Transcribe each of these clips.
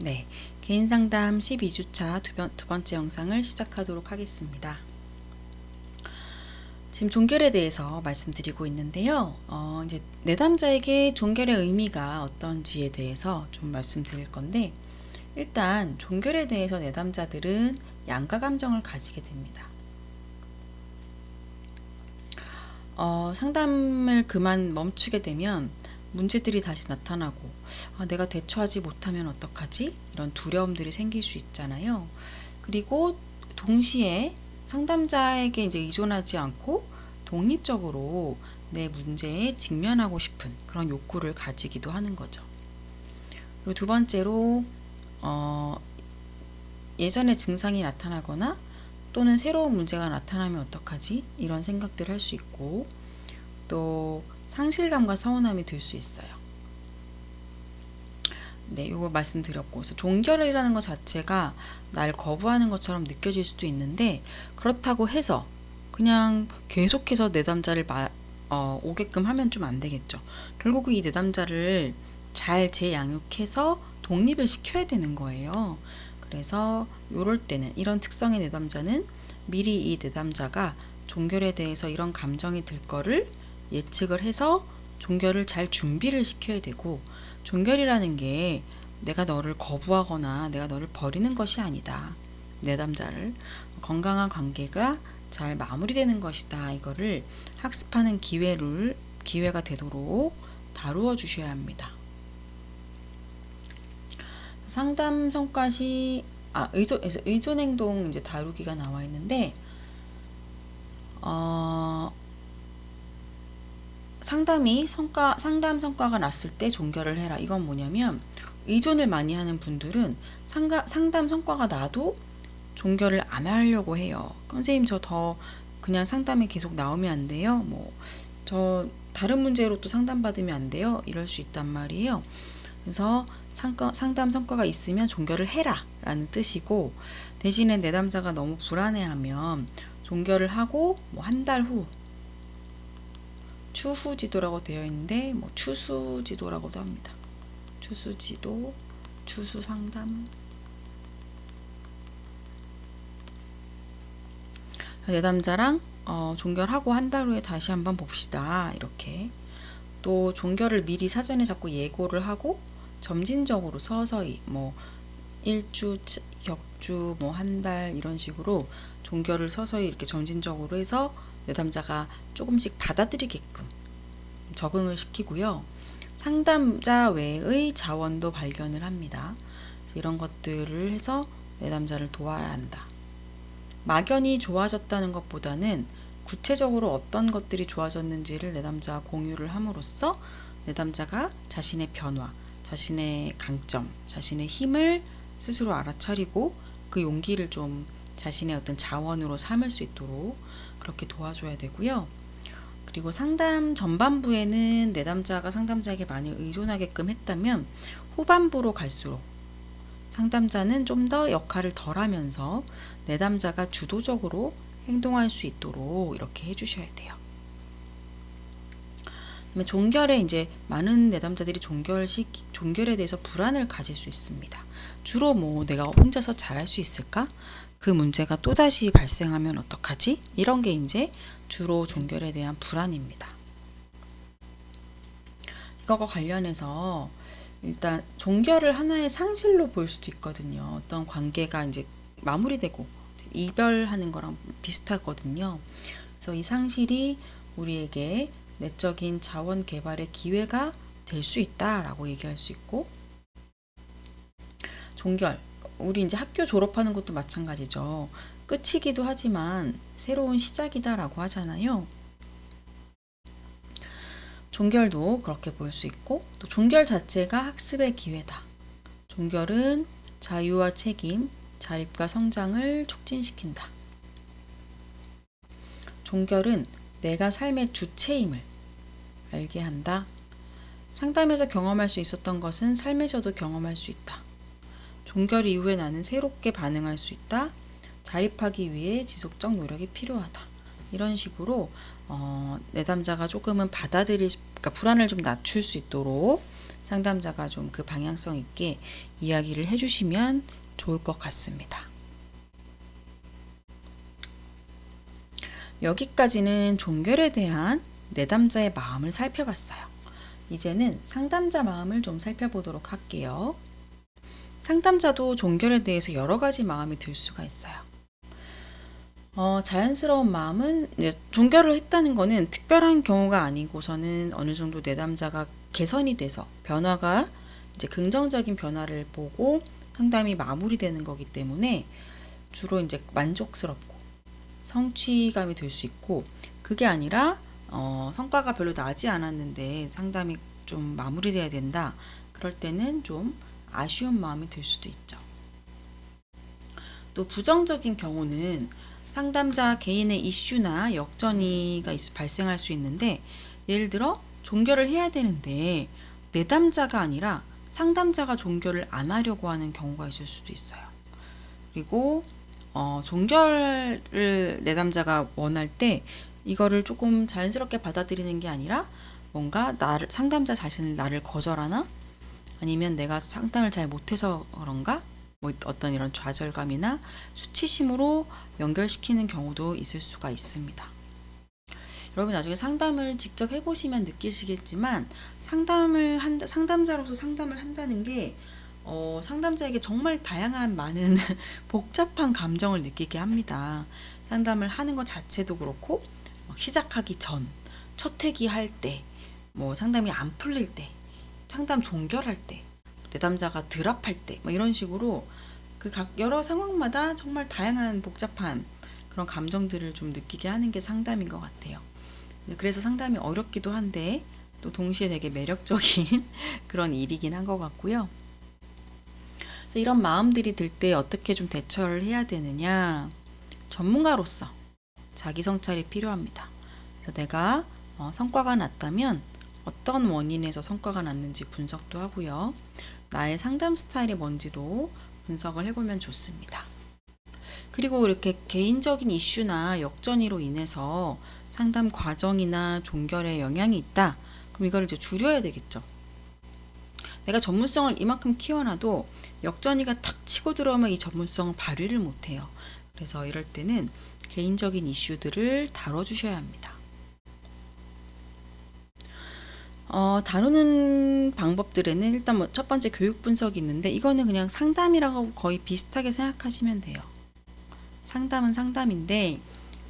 네, 개인 상담 12주차 두, 번, 두 번째 영상을 시작하도록 하겠습니다. 지금 종결에 대해서 말씀드리고 있는데요. 어, 이제 내담자에게 종결의 의미가 어떤지에 대해서 좀 말씀드릴 건데, 일단 종결에 대해서 내담자들은 양가 감정을 가지게 됩니다. 어, 상담을 그만 멈추게 되면 문제들이 다시 나타나고 아, 내가 대처하지 못하면 어떡하지? 이런 두려움들이 생길 수 있잖아요. 그리고 동시에 상담자에게 이제 의존하지 않고 독립적으로 내 문제에 직면하고 싶은 그런 욕구를 가지기도 하는 거죠. 그리고 두 번째로 어, 예전에 증상이 나타나거나 또는 새로운 문제가 나타나면 어떡하지? 이런 생각들을 할 수 있고 또 상실감과 서운함이 들 수 있어요. 네, 요거 말씀드렸고, 그래서 종결이라는 것 자체가 날 거부하는 것처럼 느껴질 수도 있는데 그렇다고 해서 그냥 계속해서 내담자를 마, 어, 오게끔 하면 좀 안 되겠죠. 결국 이 내담자를 잘 재양육해서 독립을 시켜야 되는 거예요. 그래서 요럴 때는 이런 특성의 내담자는 미리 이 내담자가 종결에 대해서 이런 감정이 들 거를 예측을 해서 종결을 잘 준비를 시켜야 되고 종결이라는 게 내가 너를 거부하거나 내가 너를 버리는 것이 아니다. 내담자를 건강한 관계가 잘 마무리되는 것이다. 이거를 학습하는 기회를 기회가 되도록 다루어 주셔야 합니다. 상담 성과시 아 의존 의존 행동 이제 다루기가 나와 있는데 어 상담이 성과 상담 성과가 났을 때 종결을 해라. 이건 뭐냐면 의존을 많이 하는 분들은 상가, 상담 성과가 나도 종결을 안 하려고 해요. 선생님 저 더 그냥 상담에 계속 나오면 안 돼요. 뭐 저 다른 문제로 또 상담 받으면 안 돼요. 이럴 수 있단 말이에요. 그래서 상가, 상담 성과가 있으면 종결을 해라 라는 뜻이고 대신에 내담자가 너무 불안해하면 종결을 하고 뭐 한 달 후 추후 지도라고 되어 있는데 뭐 추수 지도라고도 합니다. 추수 지도, 추수 상담. 내담자랑 어, 종결하고 한 달 후에 다시 한번 봅시다. 이렇게 또 종결을 미리 사전에 자꾸 예고를 하고 점진적으로 서서히 뭐 일주, 격주, 뭐 한 달 이런 식으로 종결을 서서히 이렇게 점진적으로 해서 내담자가 조금씩 받아들이게끔 적응을 시키고요. 상담자 외의 자원도 발견을 합니다. 이런 것들을 해서 내담자를 도와야 한다. 막연히 좋아졌다는 것보다는 구체적으로 어떤 것들이 좋아졌는지를 내담자와 공유를 함으로써 내담자가 자신의 변화, 자신의 강점, 자신의 힘을 스스로 알아차리고 그 용기를 좀 자신의 어떤 자원으로 삼을 수 있도록 그렇게 도와줘야 되고요. 그리고 상담 전반부에는 내담자가 상담자에게 많이 의존하게끔 했다면 후반부로 갈수록 상담자는 좀 더 역할을 덜 하면서 내담자가 주도적으로 행동할 수 있도록 이렇게 해주셔야 돼요. 종결에 이제 많은 내담자들이 종결식 종결에 대해서 불안을 가질 수 있습니다. 주로 뭐 내가 혼자서 잘할 수 있을까? 그 문제가 또다시 발생하면 어떡하지? 이런 게 이제 주로 종결에 대한 불안입니다. 이거와 관련해서 일단 종결을 하나의 상실로 볼 수도 있거든요. 어떤 관계가 이제 마무리되고 이별하는 거랑 비슷하거든요. 그래서 이 상실이 우리에게 내적인 자원 개발의 기회가 될 수 있다라고 얘기할 수 있고 종결 우리 이제 학교 졸업하는 것도 마찬가지죠. 끝이기도 하지만 새로운 시작이다라고 하잖아요. 종결도 그렇게 볼 수 있고 또 종결 자체가 학습의 기회다. 종결은 자유와 책임, 자립과 성장을 촉진시킨다. 종결은 내가 삶의 주체임을 알게 한다. 상담에서 경험할 수 있었던 것은 삶에서도 경험할 수 있다. 종결 이후에 나는 새롭게 반응할 수 있다. 자립하기 위해 지속적 노력이 필요하다. 이런 식으로 어, 내담자가 조금은 받아들일, 그러니까 불안을 좀 낮출 수 있도록 상담자가 좀 그 방향성 있게 이야기를 해주시면 좋을 것 같습니다. 여기까지는 종결에 대한 내담자의 마음을 살펴봤어요. 이제는 상담자 마음을 좀 살펴보도록 할게요. 상담자도 종결에 대해서 여러 가지 마음이 들 수가 있어요. 어, 자연스러운 마음은 종결을 했다는 거는 특별한 경우가 아니고서는 어느 정도 내담자가 개선이 돼서 변화가 이제 긍정적인 변화를 보고 상담이 마무리되는 거기 때문에 주로 이제 만족스럽고 성취감이 들 수 있고 그게 아니라 어, 성과가 별로 나지 않았는데 상담이 좀 마무리돼야 된다. 그럴 때는 좀 아쉬운 마음이 들 수도 있죠. 또 부정적인 경우는 상담자 개인의 이슈나 역전이가 있, 발생할 수 있는데 예를 들어 종결을 해야 되는데 내담자가 아니라 상담자가 종결을 안 하려고 하는 경우가 있을 수도 있어요. 그리고 어, 종결을 내담자가 원할 때 이거를 조금 자연스럽게 받아들이는 게 아니라 뭔가 나를 상담자 자신을 나를 거절하나 아니면 내가 상담을 잘 못해서 그런가 뭐 어떤 이런 좌절감이나 수치심으로 연결시키는 경우도 있을 수가 있습니다. 여러분 나중에 상담을 직접 해보시면 느끼시겠지만 상담을 한 상담자로서 상담을 한다는 게 어, 상담자에게 정말 다양한 많은 복잡한 감정을 느끼게 합니다. 상담을 하는 것 자체도 그렇고 시작하기 전, 첫 회기 할 때, 뭐 상담이 안 풀릴 때, 상담 종결할 때, 내담자가 드랍할 때, 뭐 이런 식으로 그 각 여러 상황마다 정말 다양한 복잡한 그런 감정들을 좀 느끼게 하는 게 상담인 것 같아요. 그래서 상담이 어렵기도 한데 또 동시에 되게 매력적인 그런 일이긴 한 것 같고요. 그래서 이런 마음들이 들 때 어떻게 좀 대처를 해야 되느냐 전문가로서 자기 성찰이 필요합니다. 그래서 내가 어, 성과가 났다면 어떤 원인에서 성과가 났는지 분석도 하고요. 나의 상담 스타일이 뭔지도 분석을 해보면 좋습니다. 그리고 이렇게 개인적인 이슈나 역전이로 인해서 상담 과정이나 종결에 영향이 있다. 그럼 이걸 이제 줄여야 되겠죠. 내가 전문성을 이만큼 키워놔도 역전이가 탁 치고 들어오면 이 전문성을 발휘를 못해요. 그래서 이럴 때는 개인적인 이슈들을 다뤄주셔야 합니다. 어, 다루는 방법들에는 일단 뭐 첫 번째 교육 분석이 있는데 이거는 그냥 상담이라고 거의 비슷하게 생각하시면 돼요. 상담은 상담인데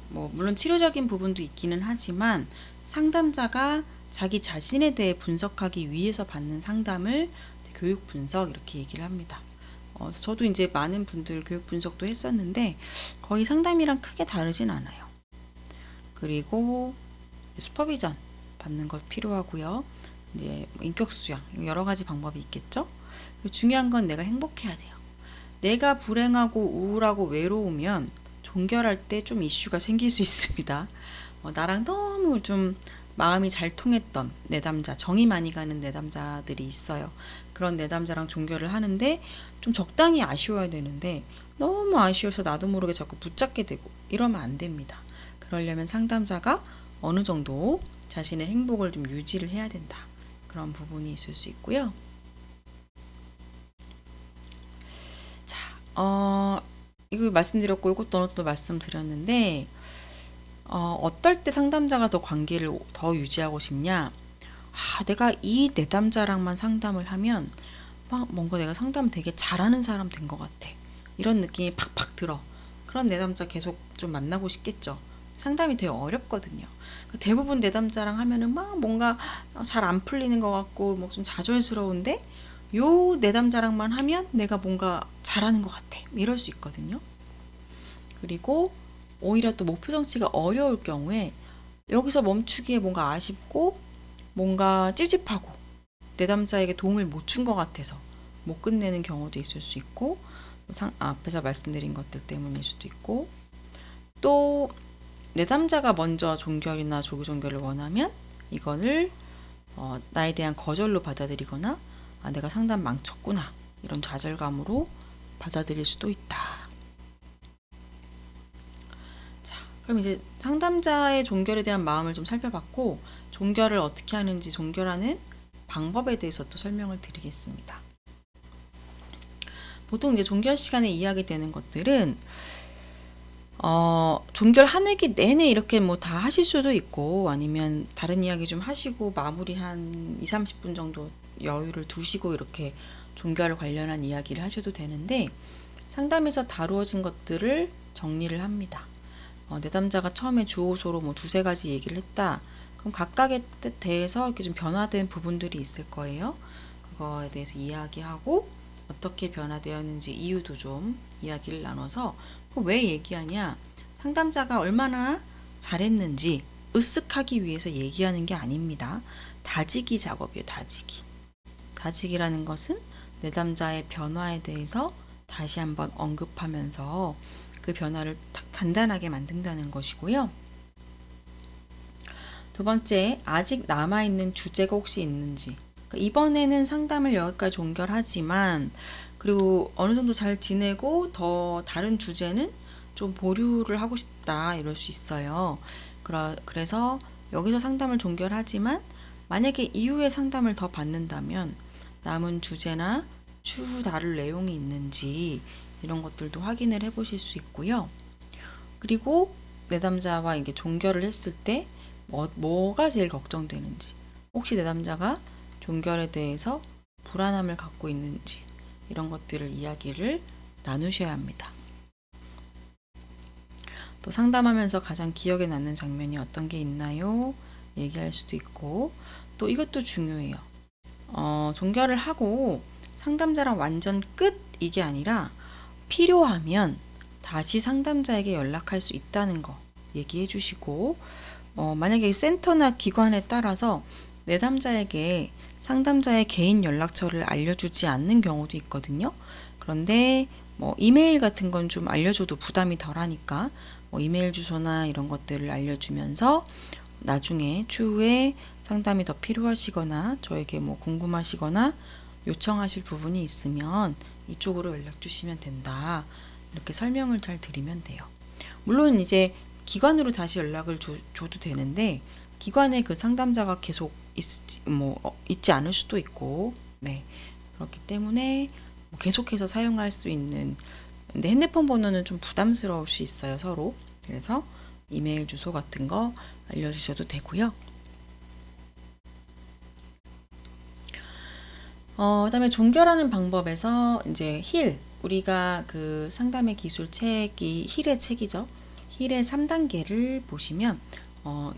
뭐 물론 치료적인 부분도 있기는 하지만 상담자가 자기 자신에 대해 분석하기 위해서 받는 상담을 교육 분석 이렇게 얘기를 합니다. 어, 저도 이제 많은 분들 교육 분석도 했었는데 거의 상담이랑 크게 다르진 않아요. 그리고 슈퍼비전 받는 것 필요하고요. 이제 뭐 인격 수양 여러 가지 방법이 있겠죠. 중요한 건 내가 행복해야 돼요. 내가 불행하고 우울하고 외로우면 종결할 때 좀 이슈가 생길 수 있습니다. 어, 나랑 너무 좀 마음이 잘 통했던 내담자, 정이 많이 가는 내담자들이 있어요. 그런 내담자랑 종결을 하는데 좀 적당히 아쉬워야 되는데 너무 아쉬워서 나도 모르게 자꾸 붙잡게 되고 이러면 안 됩니다. 그러려면 상담자가 어느 정도 자신의 행복을 좀 유지를 해야 된다. 그런 부분이 있을 수 있고요. 자, 어, 이거 말씀드렸고 이것도 어느 정도 말씀드렸는데 어, 어떨 때 상담자가 더 관계를 더 유지하고 싶냐? 아, 내가 이 내담자랑만 상담을 하면 막 뭔가 내가 상담 되게 잘하는 사람 된 것 같아. 이런 느낌이 팍팍 들어. 그런 내담자 계속 좀 만나고 싶겠죠. 상담이 되게 어렵거든요. 그 대부분 내담자랑 하면은 막 뭔가 잘 안 풀리는 것 같고 뭐 좀 좌절스러운데 요 내담자랑만 하면 내가 뭔가 잘하는 것 같아. 이럴 수 있거든요. 그리고 오히려 또 목표 정치가 어려울 경우에 여기서 멈추기에 뭔가 아쉽고 뭔가 찝찝하고 내담자에게 도움을 못 준 것 같아서 못 끝내는 경우도 있을 수 있고 상, 앞에서 말씀드린 것들 때문일 수도 있고 또 내담자가 먼저 종결이나 조기 종결을 원하면 이거를 어, 나에 대한 거절로 받아들이거나 아, 내가 상담 망쳤구나 이런 좌절감으로 받아들일 수도 있다. 그럼 이제 상담자의 종결에 대한 마음을 좀 살펴봤고 종결을 어떻게 하는지 종결하는 방법에 대해서 또 설명을 드리겠습니다. 보통 이제 종결 시간에 이야기되는 것들은 어, 종결 한 회기 내내 이렇게 뭐 다 하실 수도 있고 아니면 다른 이야기 좀 하시고 마무리 한 2, 30분 정도 여유를 두시고 이렇게 종결 관련한 이야기를 하셔도 되는데 상담에서 다루어진 것들을 정리를 합니다. 어, 내담자가 처음에 주호소로 뭐 두세 가지 얘기를 했다. 그럼 각각에 대해서 이렇게 좀 변화된 부분들이 있을 거예요. 그거에 대해서 이야기하고 어떻게 변화되었는지 이유도 좀 이야기를 나눠서 왜 얘기하냐? 상담자가 얼마나 잘했는지 으쓱하기 위해서 얘기하는 게 아닙니다. 다지기 작업이에요, 다지기. 다지기라는 것은 내담자의 변화에 대해서 다시 한번 언급하면서 그 변화를 단단하게 만든다는 것이고요. 두 번째, 아직 남아있는 주제가 혹시 있는지. 그러니까 이번에는 상담을 여기까지 종결하지만, 그리고 어느 정도 잘 지내고 더 다른 주제는 좀 보류를 하고 싶다, 이럴 수 있어요. 그래서 여기서 상담을 종결하지만, 만약에 이후에 상담을 더 받는다면, 남은 주제나 추후 다룰 내용이 있는지 이런 것들도 확인을 해 보실 수 있고요. 그리고 내담자와 이게 종결을 했을 때 뭐, 뭐가 제일 걱정되는지 혹시 내담자가 종결에 대해서 불안함을 갖고 있는지 이런 것들을 이야기를 나누셔야 합니다. 또 상담하면서 가장 기억에 남는 장면이 어떤 게 있나요? 얘기할 수도 있고 또 이것도 중요해요. 어, 종결을 하고 상담자랑 완전 끝 이게 아니라 필요하면 다시 상담자에게 연락할 수 있다는 거 얘기해 주시고 어, 만약에 센터나 기관에 따라서 내담자에게 상담자의 개인 연락처를 알려주지 않는 경우도 있거든요. 그런데 뭐 이메일 같은 건 좀 알려줘도 부담이 덜하니까 뭐 이메일 주소나 이런 것들을 알려주면서 나중에 추후에 상담이 더 필요하시거나 저에게 뭐 궁금하시거나 요청하실 부분이 있으면 이쪽으로 연락 주시면 된다. 이렇게 설명을 잘 드리면 돼요. 물론 이제 기관으로 다시 연락을 줘, 도 되는데 기관에 그 상담자가 계속 있, 뭐, 어, 있지 않을 수도 있고 네 그렇기 때문에 뭐 계속해서 사용할 수 있는 근데 핸드폰 번호는 좀 부담스러울 수 있어요 서로 그래서 이메일 주소 같은 거 알려주셔도 되고요. 어, 그다음에 종결하는 방법에서 이제 힐 우리가 그 상담의 기술 책이 힐의 책이죠. 힐의 3단계를 보시면 어,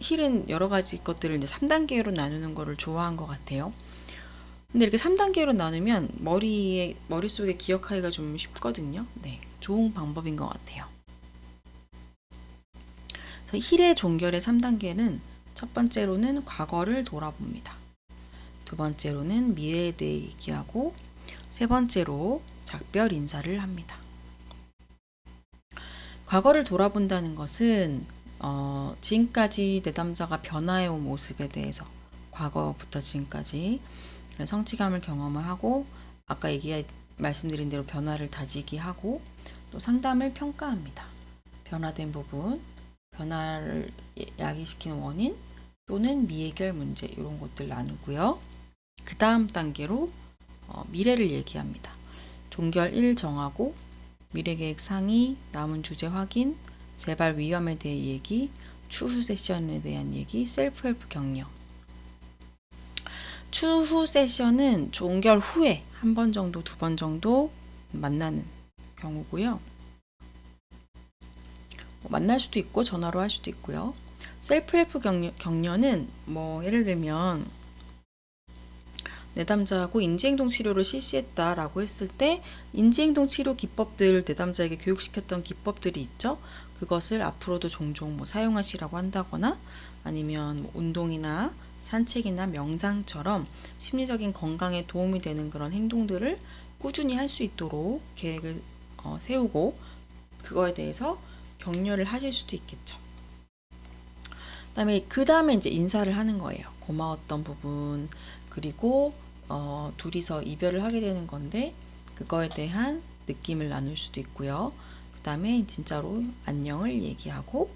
힐은 여러 가지 것들을 이제 3단계로 나누는 거를 좋아한 것 같아요. 근데 이렇게 3단계로 나누면 머리에 머릿속에 기억하기가 좀 쉽거든요. 네. 좋은 방법인 것 같아요. 힐의 종결의 3단계는 첫 번째로는 과거를 돌아봅니다. 두 번째로는 미래에 대해 얘기하고 세 번째로 작별 인사를 합니다. 과거를 돌아본다는 것은 어, 지금까지 내담자가 변화해온 모습에 대해서 과거부터 지금까지 성취감을 경험을 하고 아까 얘기 말씀드린 대로 변화를 다지기 하고 또 상담을 평가합니다. 변화된 부분, 변화를 야기시키는 원인 또는 미해결 문제 이런 것들 나누고요. 그 다음 단계로 어, 미래를 얘기합니다. 종결 1 정하고 미래계획 상의, 남은 주제 확인, 재발 위험에 대해 얘기, 추후 세션에 대한 얘기, 셀프 헬프 격려. 추후 세션은 종결 후에 한 번 정도, 두 번 정도 만나는 경우고요. 뭐 만날 수도 있고 전화로 할 수도 있고요. 셀프 헬프 격려, 격려는 뭐 예를 들면 내담자하고 인지행동 치료를 실시했다라고 했을 때 인지행동 치료 기법들 내담자에게 교육시켰던 기법들이 있죠. 그것을 앞으로도 종종 뭐 사용하시라고 한다거나 아니면 뭐 운동이나 산책이나 명상처럼 심리적인 건강에 도움이 되는 그런 행동들을 꾸준히 할 수 있도록 계획을 어, 세우고 그거에 대해서 격려를 하실 수도 있겠죠. 그다음에 그 다음에 이제 인사를 하는 거예요. 고마웠던 부분 그리고 어, 둘이서 이별을 하게 되는 건데 그거에 대한 느낌을 나눌 수도 있고요. 그 다음에 진짜로 안녕을 얘기하고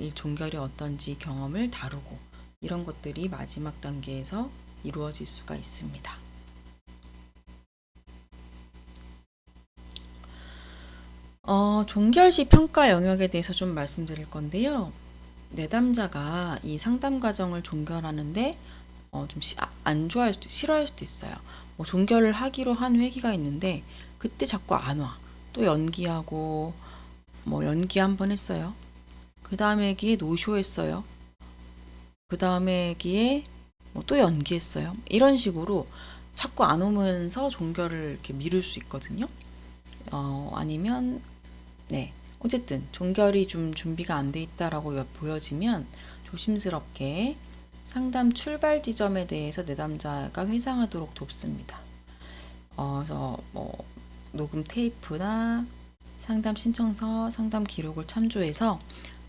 이 종결이 어떤지 경험을 다루고 이런 것들이 마지막 단계에서 이루어질 수가 있습니다. 어, 종결시 평가 영역에 대해서 좀 말씀드릴 건데요. 내담자가 이 상담 과정을 종결하는데 어, 좀안 좋아할 수도 싫어할 수도 있어요. 뭐 종결을 하기로 한 회기가 있는데 그때 자꾸 안 와. 또 연기하고 뭐 연기 한 번 했어요. 그 다음에 기에 노쇼했어요. 그 다음에 기에 뭐 또 연기했어요. 이런 식으로 자꾸 안 오면서 종결을 이렇게 미룰 수 있거든요. 어, 아니면 네. 어쨌든 종결이 좀 준비가 안 돼 있다라고 보여지면 조심스럽게 상담 출발 지점에 대해서 내담자가 회상하도록 돕습니다. 어, 그래서 뭐 녹음 테이프나 상담 신청서, 상담 기록을 참조해서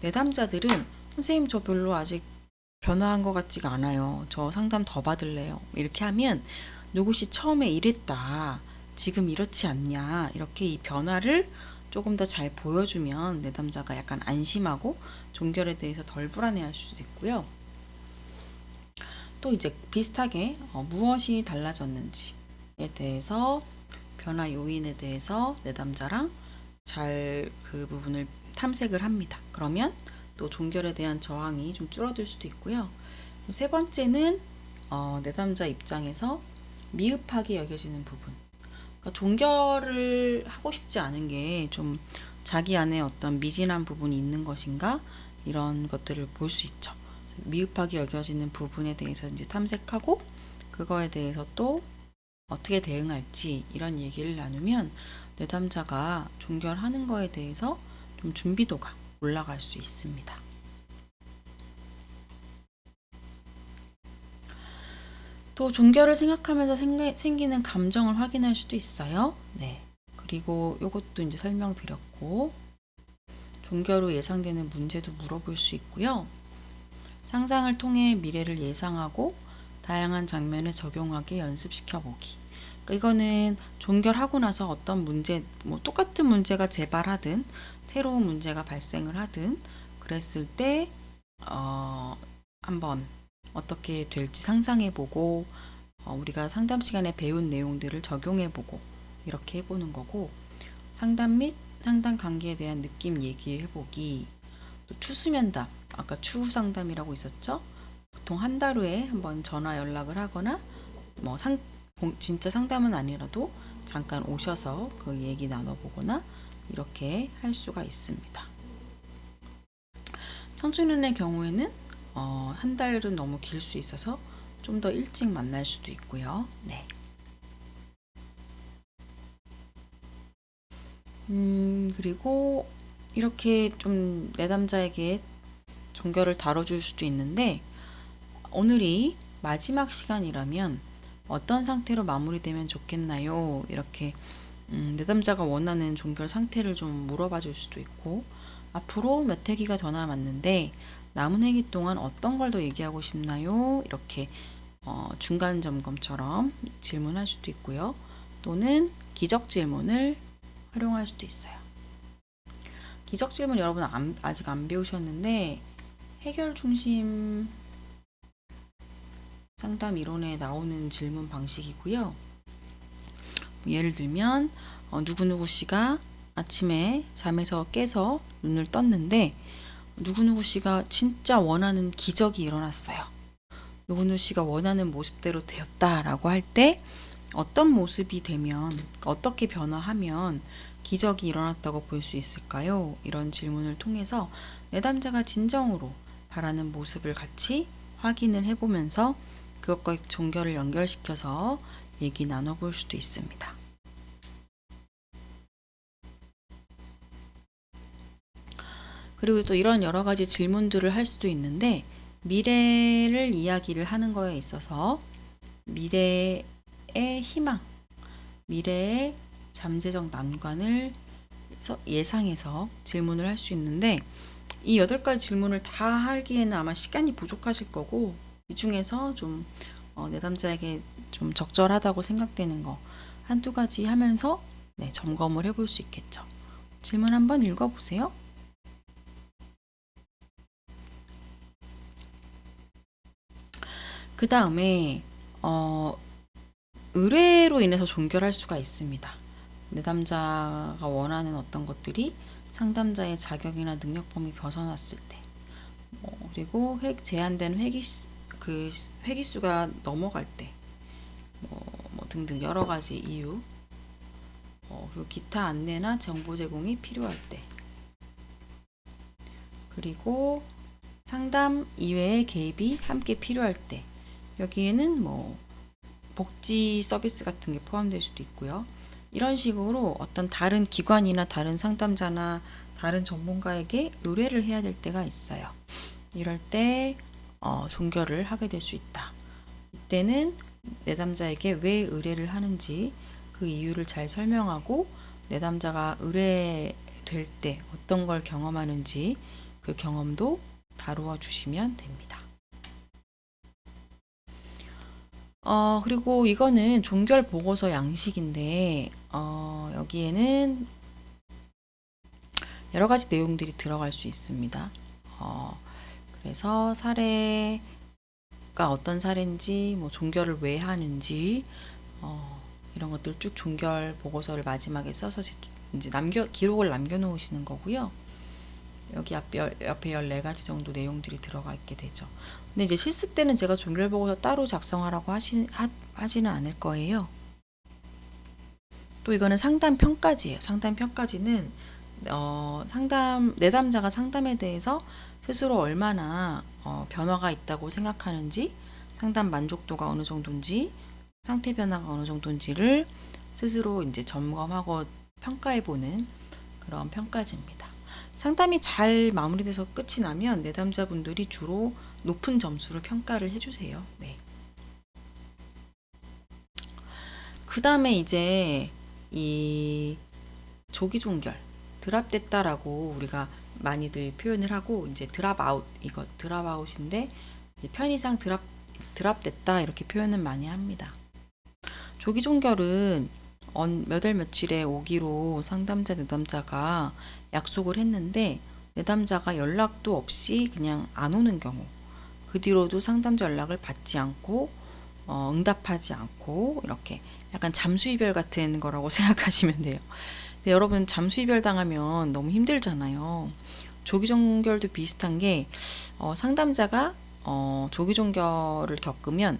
내담자들은 선생님 저 별로 아직 변화한 것 같지가 않아요. 저 상담 더 받을래요. 이렇게 하면 누구시 처음에 이랬다. 지금 이렇지 않냐. 이렇게 이 변화를 조금 더 잘 보여주면 내담자가 약간 안심하고 종결에 대해서 덜 불안해할 수도 있고요. 또 이제 비슷하게 어, 무엇이 달라졌는지에 대해서 변화 요인에 대해서 내담자랑 잘 그 부분을 탐색을 합니다. 그러면 또 종결에 대한 저항이 좀 줄어들 수도 있고요. 세 번째는 어, 내담자 입장에서 미흡하게 여겨지는 부분. 그러니까 종결을 하고 싶지 않은 게 좀 자기 안에 어떤 미진한 부분이 있는 것인가 이런 것들을 볼 수 있죠. 미흡하게 여겨지는 부분에 대해서 이제 탐색하고 그거에 대해서 또 어떻게 대응할지 이런 얘기를 나누면 내담자가 종결하는 거에 대해서 좀 준비도가 올라갈 수 있습니다. 또 종결을 생각하면서 생기는 감정을 확인할 수도 있어요. 네. 그리고 이것도 이제 설명드렸고 종결 후 예상되는 문제도 물어볼 수 있고요. 상상을 통해 미래를 예상하고 다양한 장면을 적용하게 연습시켜 보기. 그러니까 이거는 종결하고 나서 어떤 문제, 뭐 똑같은 문제가 재발하든 새로운 문제가 발생을 하든 그랬을 때 어, 한번 어떻게 될지 상상해 보고 어, 우리가 상담 시간에 배운 내용들을 적용해 보고 이렇게 해보는 거고 상담 및 상담 관계에 대한 느낌 얘기해 보기 또 추수면담 아까 추후 상담이라고 있었죠 보통 한 달 후에 한번 전화 연락을 하거나 뭐 상, 진짜 상담은 아니라도 잠깐 오셔서 그 얘기 나눠보거나 이렇게 할 수가 있습니다. 청소년의 경우에는 어, 한 달은 너무 길 수 있어서 좀 더 일찍 만날 수도 있고요. 네. 음, 그리고 이렇게 좀 내담자에게 종결을 다뤄줄 수도 있는데, 오늘이 마지막 시간이라면 어떤 상태로 마무리되면 좋겠나요? 이렇게 음, 내담자가 원하는 종결 상태를 좀 물어봐 줄 수도 있고, 앞으로 몇 회기가 더 남았는데, 남은 회기 동안 어떤 걸 더 얘기하고 싶나요? 이렇게 어, 중간 점검처럼 질문할 수도 있고요. 또는 기적 질문을 활용할 수도 있어요. 기적 질문 여러분 안, 아직 안 배우셨는데 해결 중심 상담 이론에 나오는 질문 방식이고요. 예를 들면 어, 누구누구 씨가 아침에 잠에서 깨서 눈을 떴는데 누구누구 씨가 진짜 원하는 기적이 일어났어요. 누구누구 씨가 원하는 모습대로 되었다라고 할 때 어떤 모습이 되면 어떻게 변화하면 기적이 일어났다고 볼 수 있을까요? 이런 질문을 통해서 내담자가 진정으로 바라는 모습을 같이 확인을 해보면서 그것과 종결을 연결시켜서 얘기 나눠볼 수도 있습니다. 그리고 또 이런 여러 가지 질문들을 할 수도 있는데 미래를 이야기를 하는 거에 있어서 미래의 희망, 미래의 잠재적 난관을 예상해서 질문을 할 수 있는데 이 여덟 가지 질문을 다 하기에는 아마 시간이 부족하실 거고 이 중에서 좀 어, 내담자에게 좀 적절하다고 생각되는 거 한두 가지 하면서 네, 점검을 해볼 수 있겠죠. 질문 한번 읽어보세요. 그 다음에 어, 의뢰로 인해서 종결할 수가 있습니다. 내담자가 원하는 어떤 것들이 상담자의 자격이나 능력 범위 벗어났을 때, 뭐, 그리고 획, 제한된 회기 수- 그 시- 회기 수가 넘어갈 때, 뭐, 뭐 등등 여러 가지 이유, 어, 그리고 기타 안내나 정보 제공이 필요할 때, 그리고 상담 이외의 개입이 함께 필요할 때, 여기에는 뭐 복지 서비스 같은 게 포함될 수도 있고요. 이런 식으로 어떤 다른 기관이나 다른 상담자나 다른 전문가에게 의뢰를 해야 될 때가 있어요. 이럴 때 어, 종결을 하게 될 수 있다. 이때는 내담자에게 왜 의뢰를 하는지 그 이유를 잘 설명하고 내담자가 의뢰될 때 어떤 걸 경험하는지 그 경험도 다루어 주시면 됩니다. 어, 그리고 이거는 종결 보고서 양식인데, 어, 여기에는 여러 가지 내용들이 들어갈 수 있습니다. 어, 그래서 사례가 어떤 사례인지, 뭐 종결을 왜 하는지, 어, 이런 것들 쭉 종결 보고서를 마지막에 써서 이제 남겨, 기록을 남겨놓으시는 거고요. 여기 앞, 옆에 14가지 정도 내용들이 들어가 있게 되죠. 근데 이제 실습 때는 제가 종결 보고서 따로 작성하라고 하시, 하, 하지는 않을 거예요. 또 이거는 상담 평가지예요. 상담 평가지는 어, 상담 내담자가 상담에 대해서 스스로 얼마나 어, 변화가 있다고 생각하는지 상담 만족도가 어느 정도인지 상태 변화가 어느 정도인지를 스스로 이제 점검하고 평가해 보는 그런 평가지입니다. 상담이 잘 마무리돼서 끝이 나면 내담자분들이 주로 높은 점수를 평가를 해주세요. 네. 그 다음에 이제 이 조기 종결 드랍됐다라고 우리가 많이들 표현을 하고 이제 드랍 아웃 이거 드랍 아웃인데 편의상 드랍 드랍됐다 이렇게 표현을 많이 합니다. 조기 종결은 몇월 며칠에 오기로 상담자 내담자가 약속을 했는데 내담자가 연락도 없이 그냥 안 오는 경우 그 뒤로도 상담자 연락을 받지 않고 어, 응답하지 않고 이렇게 약간 잠수이별 같은 거라고 생각하시면 돼요. 근데 여러분 잠수이별 당하면 너무 힘들잖아요. 조기 종결도 비슷한 게 어, 상담자가 어, 조기 종결을 겪으면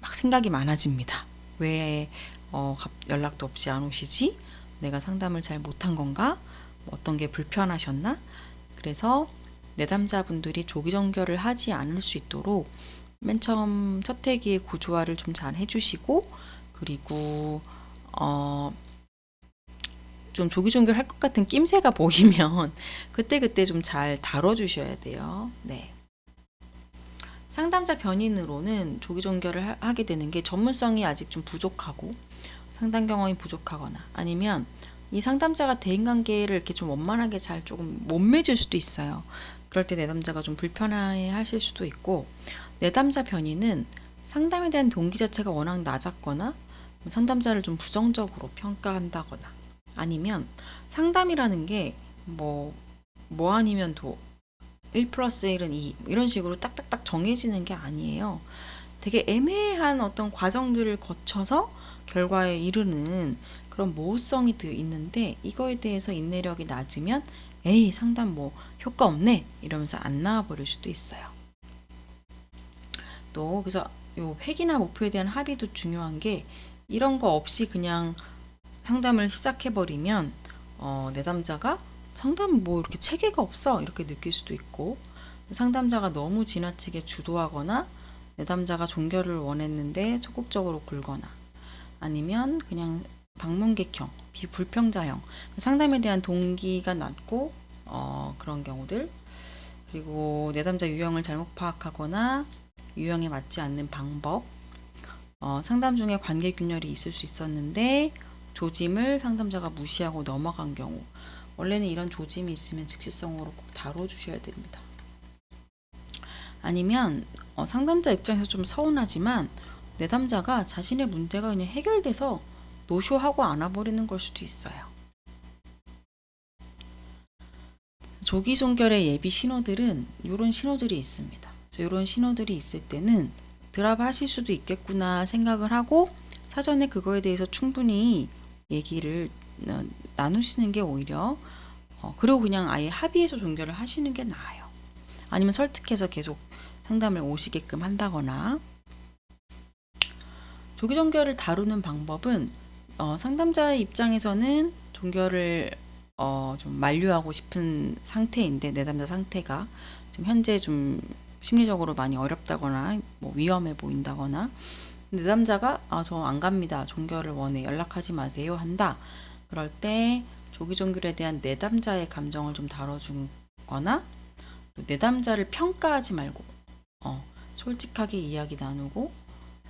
막 생각이 많아집니다. 왜 어, 연락도 없이 안 오시지? 내가 상담을 잘 못한 건가? 뭐 어떤 게 불편하셨나? 그래서 내담자분들이 조기 종결을 하지 않을 수 있도록 맨 처음 첫 회기의 구조화를 좀 잘 해주시고 그리고 어, 좀 조기 종결 할 것 같은 낌새가 보이면 그때 그때 좀 잘 다뤄주셔야 돼요. 네. 상담자 변인으로는 조기 종결을 하게 되는 게 전문성이 아직 좀 부족하고 상담 경험이 부족하거나 아니면 이 상담자가 대인관계를 이렇게 좀 원만하게 잘 조금 못 맺을 수도 있어요. 그럴 때 내담자가 좀 불편해 하실 수도 있고 내담자 변이는 상담에 대한 동기 자체가 워낙 낮았거나 상담자를 좀 부정적으로 평가한다거나 아니면 상담이라는 게뭐뭐 아니면 도 1 플러스 1은 2 이런 식으로 딱딱딱 정해지는 게 아니에요. 되게 애매한 어떤 과정들을 거쳐서 결과에 이르는 그런 모호성이 있는데 이거에 대해서 인내력이 낮으면 에이 상담 뭐 효과 없네 이러면서 안 나와 버릴 수도 있어요. 또 그래서 요 획이나 목표에 대한 합의도 중요한 게 이런 거 없이 그냥 상담을 시작해 버리면 어, 내담자가 상담 뭐 이렇게 체계가 없어 이렇게 느낄 수도 있고 상담자가 너무 지나치게 주도하거나 내담자가 종결을 원했는데 적극적으로 굴거나 아니면 그냥 방문객형, 비불평자형 상담에 대한 동기가 낮고 어, 그런 경우들 그리고 내담자 유형을 잘못 파악하거나 유형에 맞지 않는 방법 어, 상담 중에 관계 균열이 있을 수 있었는데 조짐을 상담자가 무시하고 넘어간 경우 원래는 이런 조짐이 있으면 즉시성으로 꼭 다뤄주셔야 됩니다. 아니면 어, 상담자 입장에서 좀 서운하지만 내담자가 자신의 문제가 그냥 해결돼서 노쇼하고 안아버리는 걸 수도 있어요. 조기 종결의 예비 신호들은 이런 신호들이 있습니다. 이런 신호들이 있을 때는 드랍 하실 수도 있겠구나 생각을 하고 사전에 그거에 대해서 충분히 얘기를 어, 나누시는 게 오히려 어, 그리고 그냥 아예 합의해서 종결을 하시는 게 나아요. 아니면 설득해서 계속 상담을 오시게끔 한다거나 조기 종결을 다루는 방법은 어, 상담자의 입장에서는 종결을 어, 좀 만류하고 싶은 상태인데 내담자 상태가 좀 현재 좀 심리적으로 많이 어렵다거나 뭐 위험해 보인다거나 내담자가 아 저 안 갑니다. 종결을 원해. 연락하지 마세요. 한다. 그럴 때 조기 종결에 대한 내담자의 감정을 좀 다뤄주거나 또 내담자를 평가하지 말고 어, 솔직하게 이야기 나누고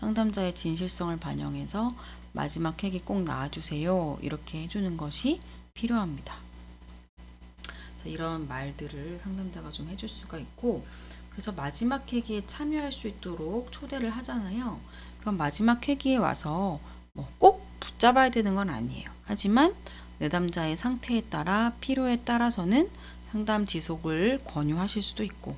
상담자의 진실성을 반영해서 마지막 회기 꼭 나와주세요. 이렇게 해주는 것이 필요합니다. 이런 말들을 상담자가 좀 해줄 수가 있고 그래서 마지막 회기에 참여할 수 있도록 초대를 하잖아요. 그럼 마지막 회기에 와서 뭐 꼭 붙잡아야 되는 건 아니에요. 하지만 내담자의 상태에 따라 필요에 따라서는 상담 지속을 권유하실 수도 있고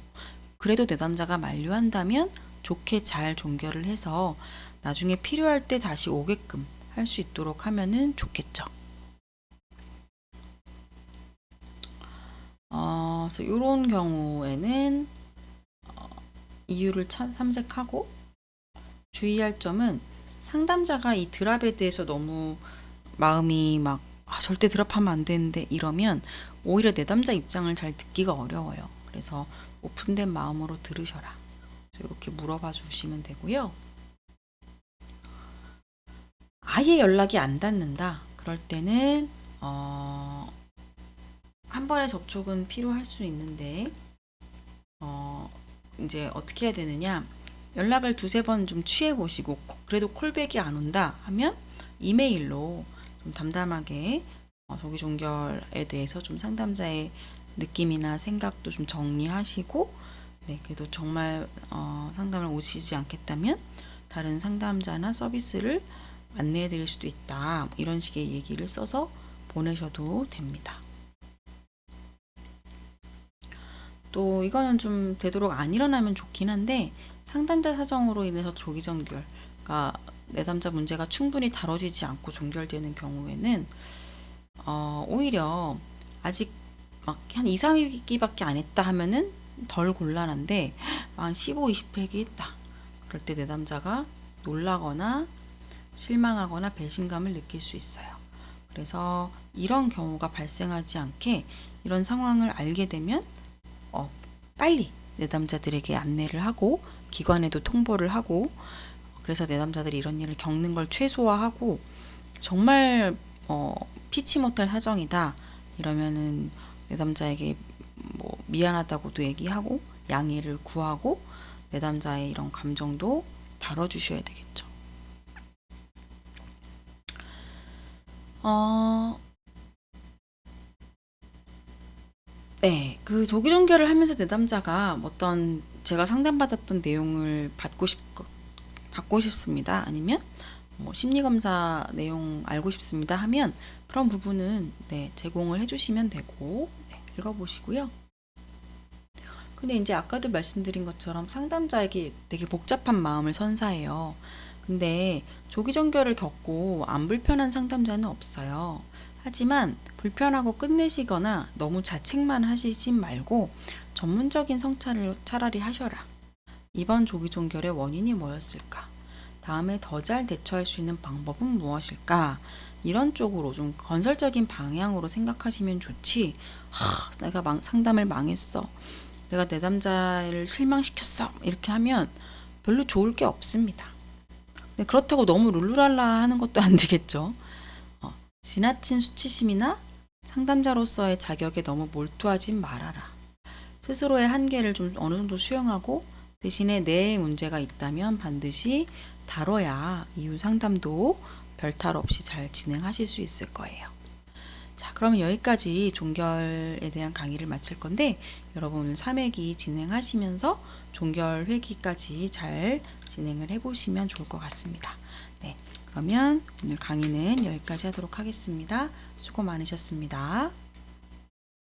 그래도 내담자가 만류한다면 좋게 잘 종결을 해서 나중에 필요할 때 다시 오게끔 할 수 있도록 하면은 좋겠죠. 어, 그래서 이런 경우에는 어, 이유를 참 탐색하고 주의할 점은 상담자가 이 드랍에 대해서 너무 마음이 막 아, 절대 드랍하면 안 되는데 이러면 오히려 내담자 입장을 잘 듣기가 어려워요. 그래서 오픈된 마음으로 들으셔라. 이렇게 물어봐 주시면 되고요. 아예 연락이 안 닿는다. 그럴 때는 어, 한 번의 접촉은 필요할 수 있는데 어, 이제 어떻게 해야 되느냐? 연락을 두세 번 좀 취해 보시고 그래도 콜백이 안 온다 하면 이메일로 좀 담담하게 어, 조기 종결에 대해서 좀 상담자의 느낌이나 생각도 좀 정리하시고 네, 그래도 정말 어, 상담을 오시지 않겠다면 다른 상담자나 서비스를 안내해 드릴 수도 있다. 이런 식의 얘기를 써서 보내셔도 됩니다. 또 이거는 좀 되도록 안 일어나면 좋긴 한데 상담자 사정으로 인해서 조기 종결가 내담자 문제가 충분히 다뤄지지 않고 종결되는 경우에는 어, 오히려 아직 막 한 2, 3위기밖에 안 했다 하면은 덜 곤란한데 한 15, 20회기 했다. 그럴 때 내담자가 놀라거나 실망하거나 배신감을 느낄 수 있어요. 그래서 이런 경우가 발생하지 않게 이런 상황을 알게 되면 어, 빨리 내담자들에게 안내를 하고 기관에도 통보를 하고 그래서 내담자들이 이런 일을 겪는 걸 최소화하고 정말 어, 피치 못할 사정이다 이러면은 내담자에게 뭐 미안하다고도 얘기하고 양해를 구하고 내담자의 이런 감정도 다뤄주셔야 되겠죠. 어, 네, 그 조기 종결을 하면서 내담자가 어떤 제가 상담받았던 내용을 받고 싶 받고 싶습니다. 아니면 뭐 심리 검사 내용 알고 싶습니다 하면 그런 부분은 네, 제공을 해 주시면 되고 네, 읽어 보시고요. 근데 이제 아까도 말씀드린 것처럼 상담자에게 되게 복잡한 마음을 선사해요. 근데 조기 종결을 겪고 안 불편한 상담자는 없어요. 하지만 불편하고 끝내시거나 너무 자책만 하시지 말고 전문적인 성찰을 차라리 하셔라. 이번 조기 종결의 원인이 뭐였을까? 다음에 더 잘 대처할 수 있는 방법은 무엇일까? 이런 쪽으로 좀 건설적인 방향으로 생각하시면 좋지. 하, 내가 망, 상담을 망했어. 내가 내 남자를 실망시켰어. 이렇게 하면 별로 좋을 게 없습니다. 그렇다고 너무 룰루랄라 하는 것도 안 되겠죠. 어, 지나친 수치심이나 상담자로서의 자격에 너무 몰두하지 말아라. 스스로의 한계를 좀 어느 정도 수용하고 대신에 내 문제가 있다면 반드시 다뤄야 이후 상담도 별탈 없이 잘 진행하실 수 있을 거예요. 자, 그러면 여기까지 종결에 대한 강의를 마칠 건데 여러분 3회기 진행하시면서 종결 회기까지 잘 진행을 해보시면 좋을 것 같습니다. 네, 그러면 오늘 강의는 여기까지 하도록 하겠습니다. 수고 많으셨습니다.